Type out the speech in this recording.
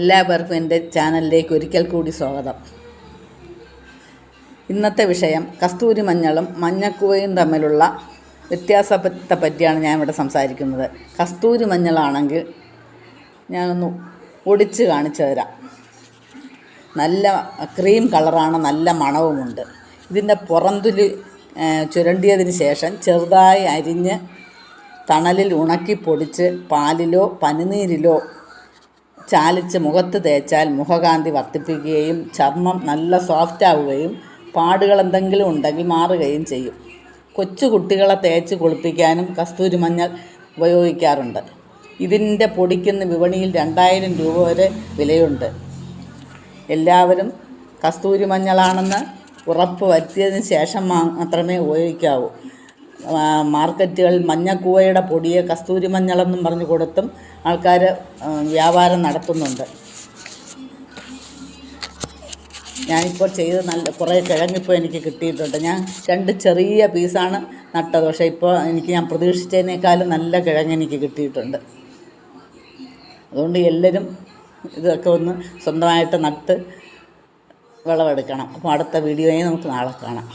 എല്ലാവർക്കും എന്റെ ചാനലിലേക്ക് ഒരിക്കൽ കൂടി സ്വാഗതം. ഇന്നത്തെ വിഷയം കസ്തൂരി മഞ്ഞളും മഞ്ഞക്കുവയും തമ്മിലുള്ള വ്യത്യാസത്തെ പറ്റിയാണ് ഞാൻ ഇവിടെ സംസാരിക്കുന്നത്. കസ്തൂരി മഞ്ഞളാണെങ്കിൽ ഞാനൊന്ന് ഒടിച്ച് കാണിച്ചു തരാം. നല്ല ക്രീം കളറാണ് നല്ല മണവുമുണ്ട്. ഇതിന്റെ പുറന്തുലി ചുരണ്ടിയതിന് ശേഷം ചെറുതായി അരിഞ്ഞ് തണലിൽ ഉണക്കി പൊടിച്ച് പാലിലോ പനിനീരിലോ ചാലിച്ച് മുഖത്ത് തേച്ചാൽ മുഖകാന്തി വർദ്ധിപ്പിക്കുകയും ചർമ്മം നല്ല സോഫ്റ്റ് ആവുകയും പാടുകൾ എന്തെങ്കിലും ഉണ്ടെങ്കിൽ മാറുകയും ചെയ്യും. കൊച്ചു കുട്ടികളെ തേച്ച് കുളിപ്പിക്കാനും കസ്തൂരി മഞ്ഞൾ ഉപയോഗിക്കാറുണ്ട്. ഇതിന്റെ പൊടിക്കുന്ന വിപണിയിൽ രണ്ടായിരം രൂപ വരെ വിലയുണ്ട്. എല്ലാവരും കസ്തൂരി മഞ്ഞളാണെന്ന് ഉറപ്പ് വരുത്തിയതിന് ശേഷം മാത്രമേ ഉപയോഗിക്കാവൂ. മാർക്കറ്റുകളിൽ മഞ്ഞക്കൂവയുടെ പൊടിയെ കസ്തൂരി മഞ്ഞളെന്നും പറഞ്ഞു കൊടുത്തും ആൾക്കാർ വ്യാപാരം നടത്തുന്നുണ്ട്. ഞാനിപ്പോൾ ചെയ്ത് നല്ല കുറേ കിഴങ്ങിപ്പോൾ എനിക്ക് കിട്ടിയിട്ടുണ്ട്. ഞാൻ രണ്ട് ചെറിയ പീസാണ് നട്ടത്. പക്ഷേ ഇപ്പോൾ എനിക്ക് ഞാൻ പ്രതീക്ഷിച്ചതിനേക്കാളും നല്ല കിഴങ്ങ് എനിക്ക് കിട്ടിയിട്ടുണ്ട്. അതുകൊണ്ട് എല്ലാവരും ഇതൊക്കെ ഒന്ന് സ്വന്തമായിട്ട് നട്ട് വിളവെടുക്കണം. അപ്പോൾ അടുത്ത വീഡിയോയെ നമുക്ക് നാളെ കാണാം.